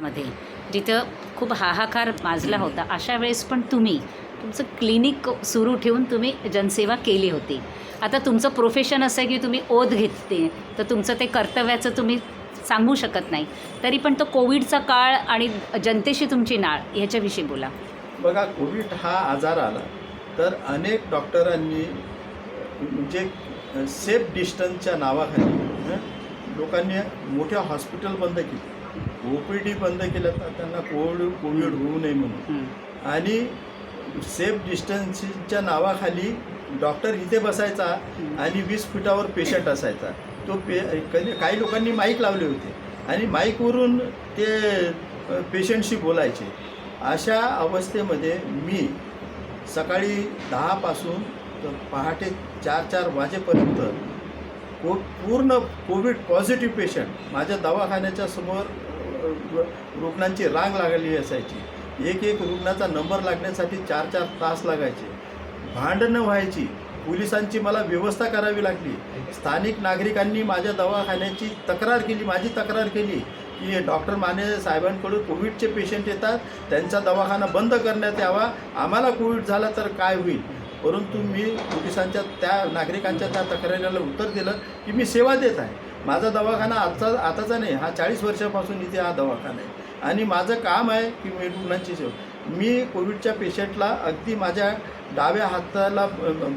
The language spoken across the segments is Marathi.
मध्ये. जिथं खूप हाहाकार माजला होता. अशा वेळेस पण तुम्ही तुमचं क्लिनिक सुरू ठेवून तुम्ही जनसेवा केली होती. आता तुमचं प्रोफेशन असं आहे की तुम्ही ओध घेते तर तुमचं ते कर्तव्याचं तुम्ही सांगू शकत नाही. तरी पण तो कोविडचा काळ आणि जनतेशी तुमची नाळ ह्याच्याविषयी बोला. बघा कोविड हा आजार आला तर अनेक डॉक्टरांनी म्हणजे सेफ डिस्टन्सच्या नावाखाली लोकांनी मोठ्या हॉस्पिटल बंद केली. ओ पी डी बंद केलं तर त्यांना कोविड कोविड होऊ नये म्हणून. आणि सेफ डिस्टन्सच्या नावाखाली डॉक्टर इथे बसायचा आणि वीस फुटावर पेशंट असायचा. तो पे कधी काही लोकांनी माईक लावले होते. आणि माईकवरून ते पेशंटशी बोलायचे. अशा अवस्थेमध्ये मी सकाळी दहापासून तर पहाटे चार चार वाजेपर्यंत को पूर्ण कोविड पॉझिटिव्ह पेशंट माझ्या दवाखान्याच्या समोर रुग्णांची रांग लागलेली असायची. एक एक रुग्णाचा नंबर लागण्यासाठी चार चार तास लागायचे. भांडणं व्हायची. पोलिसांची मला व्यवस्था करावी लागली. स्थानिक नागरिकांनी माझ्या दवाखान्याची तक्रार केली माझी तक्रार केली की डॉक्टर माने साहेबांकडून कोविडचे पेशंट येतात त्यांचा दवाखाना बंद करण्यात यावा आम्हाला कोविड झाला तर काय होईल? परंतु मी पोलिसांच्या त्या नागरिकांच्या त्या तक्रारीला उत्तर दिलं की मी सेवा देत आहे. माझा दवाखाना आजचा आताचा नाही हा चाळीस वर्षापासून इथे हा दवाखाना आहे. आणि माझं काम आहे की मी रुग्णांची सेवा. मी कोविडच्या पेशंटला अगदी माझ्या डाव्या हाताला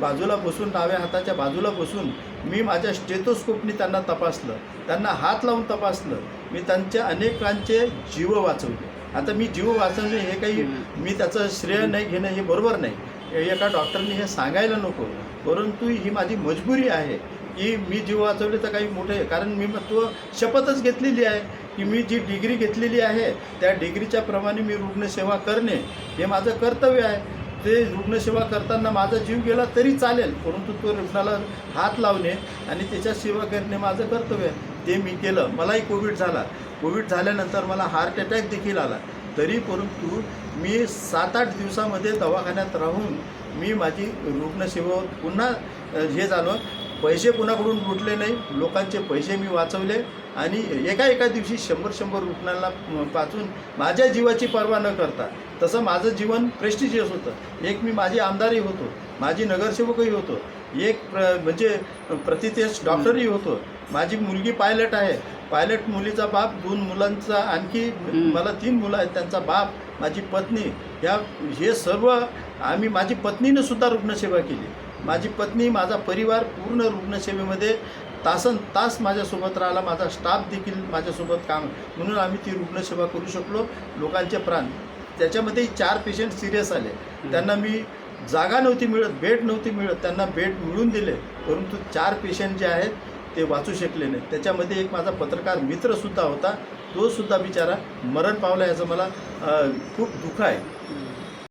बाजूला बसून डाव्या हाताच्या बाजूला बसून मी माझ्या स्टेथोस्कोपनी त्यांना तपासलं. त्यांना हात लावून तपासलं. मी त्यांच्या अनेकांचे जीव वाचवले. आता मी जीव वाचवणे हे काही मी त्याचं श्रेय नाही घेणं हे बरोबर नाही. एका डॉक्टरनी हे सांगायला नको. परंतु ही माझी मजबुरी आहे. की मी जीव वाचवले तर काही मोठे कारण मी मग तो शपथच घेतलेली आहे की मी जी डिग्री घेतलेली आहे त्या डिग्रीच्या प्रमाणे मी रुग्णसेवा करणे हे माझं कर्तव्य आहे. ते रुग्णसेवा करताना माझा जीव गेला तरी चालेल परंतु तो रुग्णाला हात लावणे आणि त्याच्या सेवा करणे माझं कर्तव्य आहे. ते मी केलं. मलाही कोविड झाला. कोविड झाल्यानंतर मला हार्ट अटॅक देखील आला. तरी परंतु मी सात आठ दिवसामध्ये दवाखान्यात राहून मी माझी रुग्णसेवा पुन्हा हे झालं. पैसे कुणाकडून लुटले नाही लोकांचे पैसे मी वाचवले आणि एका एका दिवशी शंभर शंभर रुग्णांना पाचून माझ्या जीवाची पर्वा न करता तसं माझं जीवन प्रेस्टिजियस होतं. एक मी माझी आमदारही होतो माझी नगरसेवकही होतो. एक प्र म्हणजे प्रतितेज डॉक्टरही होतो. माझी मुलगी पायलट आहे. पायलट मुलीचा बाप दोन मुलांचा आणखी मला तीन मुलं आहेत त्यांचा बाप माझी पत्नी ह्या हे सर्व आम्ही माझी पत्नीनं सुद्धा रुग्णसेवा केली. माझी पत्नी माझा परिवार पूर्ण रुग्णसेवेमध्ये तासन तास माझ्यासोबत राहिला. माझा स्टाफ देखील माझ्यासोबत काम म्हणून आम्ही ती रुग्णसेवा करू शकलो. लोकांचे प्राण. त्याच्यामध्ये चार पेशंट सिरियस आले. त्यांना मी जागा नव्हती मिळत बेड नव्हती मिळत. त्यांना बेड मिळून दिले. परंतु चार पेशंट जे आहेत ते वाचू शकले नाही त्याच्यामध्ये एक माझा पत्रकार मित्रसुद्धा होता. तोसुद्धा बिचारा मरण पावला याचं मला खूप दुःख आहे.